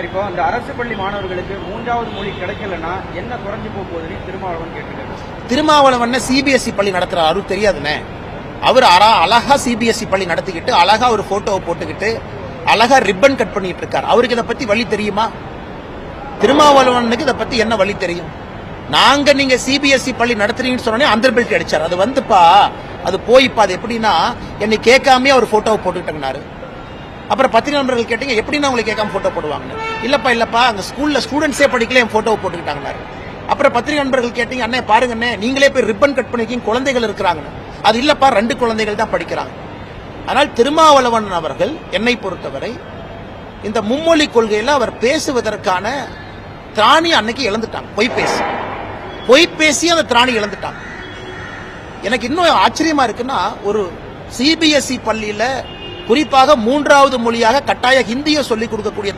Sir இப்போ அந்த அரசு பள்ளி மாணவர்களுக்கு மூன்றாவது மொழி கிடைக்கலன்னா என்ன குறைஞ்சு போக போகுதுன்னு திருமாவளவன் கேட்டிருக்காரு. திருமாவளவன் சிபிஎஸ்இ பள்ளி நடத்துற அவருக்கு தெரியாதுண்ணே. அவர் அரா அழகா சிபிஎஸ்இ பள்ளி நடத்திக்கிட்டு அழகா ஒரு போட்டோவை போட்டுக்கிட்டு அழகா ரிப்பன் கட் பண்ணிட்டு இருக்கார். அவருக்கு இதை பத்தி வழி தெரியுமா? திருமாவளவனுக்கு இதை பத்தி என்ன வழி தெரியும்? நாங்க நீங்க சிபிஎஸ்இ பள்ளி நடத்துறீங்கன்னு சொன்னோடனே அந்த பெல்ட் அடிச்சார். அது வந்துப்பா அது போய்ப்பா. அது எப்படின்னா என்னை கேட்காமயே அவர் போட்டோவை போட்டுக்கிட்டேங்கனாரு அப்புறம் பத்திரிகை நண்பர்கள் கேட்டீங்க எப்படின்னா உங்களுக்கு கேட்காம போட்டோ போடுவாங்க இல்லப்பா இல்லப்பா அங்க ஸ்கூல்ல ஸ்டூடெண்ட்ஸே படிக்கல என் போட்டோ போட்டுக்கிட்டாங்கன்னாரு அப்புறம் பத்திரிகை நண்பர்கள் கேட்டீங்க அண்ணே பாருங்க அண்ணே நீங்களே போய் ரிப்பன் கட் பண்ணிக்கிங்க குழந்தைகள் இருக்கிறாங்க அது இல்லப்பா ரெண்டு குழந்தைகள் தான் படிக்கிறாங்க. ஆனால் திருமாவளவன் அவர்கள் என்னை பொறுத்தவரை இந்த மும்மொழி கொள்கையில அவர் பேசுவதற்கான திராணி அன்னைக்கு இழந்துட்டாங்க பொய் பேசி. பொய் பேசி அந்த திராணி இழந்துட்டாங்க எனக்கு இன்னும் ஆச்சரியமா இருக்குன்னா ஒரு சிபிஎஸ்இ பள்ளியில குறிப்பாக மூன்றாவது மொழியாக கட்டாய ஹிந்தியை சொல்லிக் கொடுக்கக்கூடிய